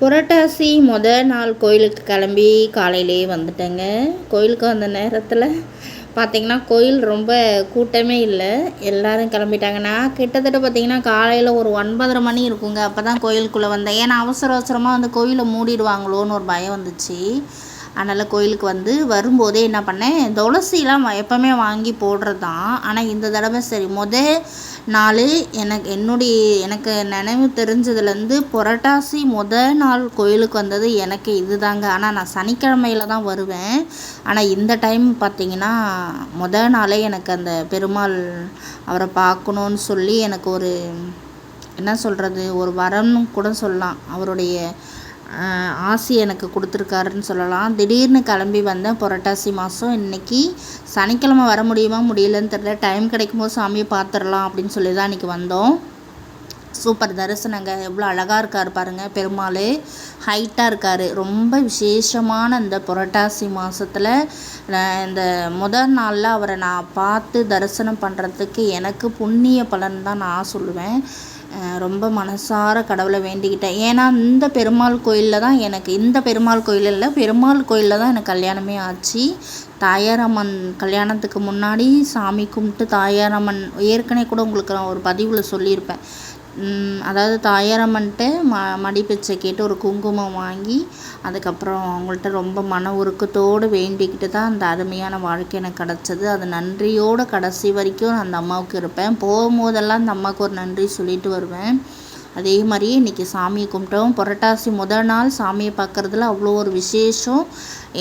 புரட்டாசி முத நாள் கோயிலுக்கு கிளம்பி காலையிலே வந்துட்டேங்க. கோயிலுக்கு வந்த நேரத்தில் பார்த்திங்கன்னா கோயில் ரொம்ப கூட்டமே இல்லை. எல்லோரும் கிளம்பிட்டாங்க. நான் கிட்டத்தட்ட பார்த்திங்கன்னா காலையில் ஒரு ஒன்பதரை மணி இருக்குங்க. அப்போ தான் கோயிலுக்குள்ளே வந்தேன். ஏன்னா அவசர அவசரமாக வந்து கோயிலை மூடிடுவாங்களோன்னு ஒரு பயம் வந்துச்சு. அதனால் கோயிலுக்கு வந்து வரும்போதே என்ன பண்ணேன் துளசிலாம் எப்போவுமே வாங்கி போடுறது தான் ஆனால் இந்த தடவை சரி முத நாள் எனக்கு என்னுடைய எனக்கு நினைவு தெரிஞ்சதுலேருந்து புரட்டாசி முத நாள் கோயிலுக்கு வந்தது எனக்கு இது தாங்க ஆனால் நான் சனிக்கிழமையில் தான் வருவேன். ஆனால் இந்த டைம் பார்த்திங்கன்னா முத நாளே எனக்கு அந்த பெருமாள் அவரை பார்க்கணுன்னு சொல்லி எனக்கு ஒரு என்ன சொல்கிறது ஒரு வரம்னு கூட சொல்லலாம். அவருடைய ஆசி எனக்கு கொடுத்துருக்காருன்னு சொல்லலாம். திடீர்னு கிளம்பி வந்தேன் புரட்டாசி மாதம் இன்றைக்கி சனிக்கிழமை வர முடியுமா முடியலன்னு தெரில டைம் கிடைக்கும்போது சாமியை பார்த்துடலாம் அப்படின்னு சொல்லி தான் இன்றைக்கி வந்தோம். சூப்பர் தரிசனங்க. எவ்வளோ அழகாக இருக்கார் பாருங்கள் பெருமாள் ஹைட்டாக இருக்கார். ரொம்ப விசேஷமான இந்த புரட்டாசி மாதத்தில் இந்த முதல் நாளில் அவரை நான் பார்த்து தரிசனம் பண்ணுறதுக்கு எனக்கு புண்ணிய பலன் தான் நான் சொல்லுவேன். ரொம்ப மனசார கடவுளை வேண்டிக்கிட்டேன். ஏன்னா இந்த பெருமாள் கோயிலில் தான் எனக்கு இந்த பெருமாள் கோயில் இல்லை பெருமாள் கோயிலில் தான் எனக்கு கல்யாணமே ஆச்சு. தாயாரம்மன் கல்யாணத்துக்கு முன்னாடி சாமி கும்பிட்டு தாயாரம்மன் ஏற்கனவே கூட உங்களுக்கு நான் ஒரு பதிவில் சொல்லியிருப்பேன். அதாவது தாயாரம்மன்ட்டு ம மடி பிச்சை கேட்டு ஒரு குங்குமம் வாங்கி அதுக்கப்புறம் அவங்கள்ட்ட ரொம்ப மன உருக்கத்தோடு வேண்டிக்கிட்டு தான் அந்த அருமையான வாழ்க்கை எனக்கு கிடச்சது. அது நன்றியோடு கடைசி வரைக்கும் நான் அந்த அம்மாவுக்கு இருப்பேன். போகும்போதெல்லாம் அந்த அம்மாவுக்கு ஒரு நன்றி சொல்லிட்டு வருவேன். அதே மாதிரியே இன்றைக்கி சாமியை கும்பிட்டோம். புரட்டாசி முதல் நாள் சாமியை பார்க்குறதுல அவ்வளோ ஒரு விசேஷம்.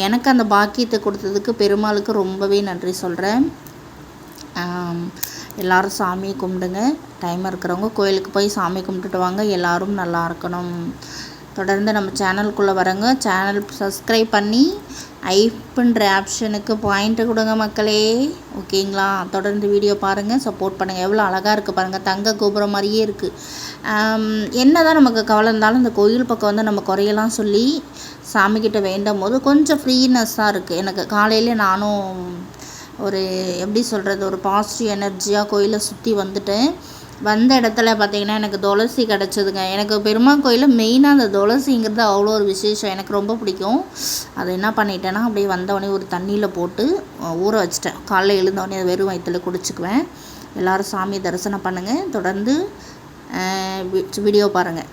எனக்கு அந்த பாக்கியத்தை கொடுத்ததுக்கு பெருமாளுக்கு ரொம்பவே நன்றி சொல்கிறேன் எல்லோரும் சாமியை கும்பிடுங்க. டைம் இருக்கிறவங்க கோயிலுக்கு போய் சாமி கும்பிட்டுட்டு வாங்க. எல்லோரும் நல்லா இருக்கணும். தொடர்ந்து நம்ம சேனலுக்குள்ளே வரங்க. சேனல் சப்ஸ்கிரைப் பண்ணி ஐப்புன்ற ஆப்ஷனுக்கு பாயிண்ட்டு கொடுங்க மக்களே. ஓகேங்களா தொடர்ந்து வீடியோ பாருங்கள் சப்போர்ட் பண்ணுங்கள் எவ்வளோ அழகாக இருக்குது பாருங்கள் தங்க கோபுரம் மாதிரியே இருக்குது என்ன தான் நமக்கு கவலை இருந்தாலும் இந்த கோயில் பக்கம் வந்து நம்ம குறையெல்லாம் சொல்லி சாமிக்கிட்ட வேண்டும் போது கொஞ்சம் ஃப்ரீனஸ்ஸாக இருக்குது எனக்கு காலையில் நானும் ஒரு எப்படி சொல்கிறது ஒரு பாசிட்டிவ் எனர்ஜியாக கோயிலை சுற்றி வந்துட்டேன். வந்த இடத்துல பார்த்திங்கன்னா எனக்கு துளசி கிடச்சிதுங்க. எனக்கு பெருமாள் கோயிலில் மெயினாக அந்த துளசிங்கிறது அவ்வளோ ஒரு விசேஷம். எனக்கு ரொம்ப பிடிக்கும். அதை என்ன பண்ணிட்டேன்னா அப்படியே வந்தவொடனே ஒரு தண்ணியில் போட்டு ஊற வச்சிட்டேன். காலைல எழுந்தவொடனே வெறும் வயிற்றில் குடிச்சிக்குவேன். எல்லோரும் சாமியை தரிசனம் பண்ணுங்கள் தொடர்ந்து வீடியோ பாருங்கள்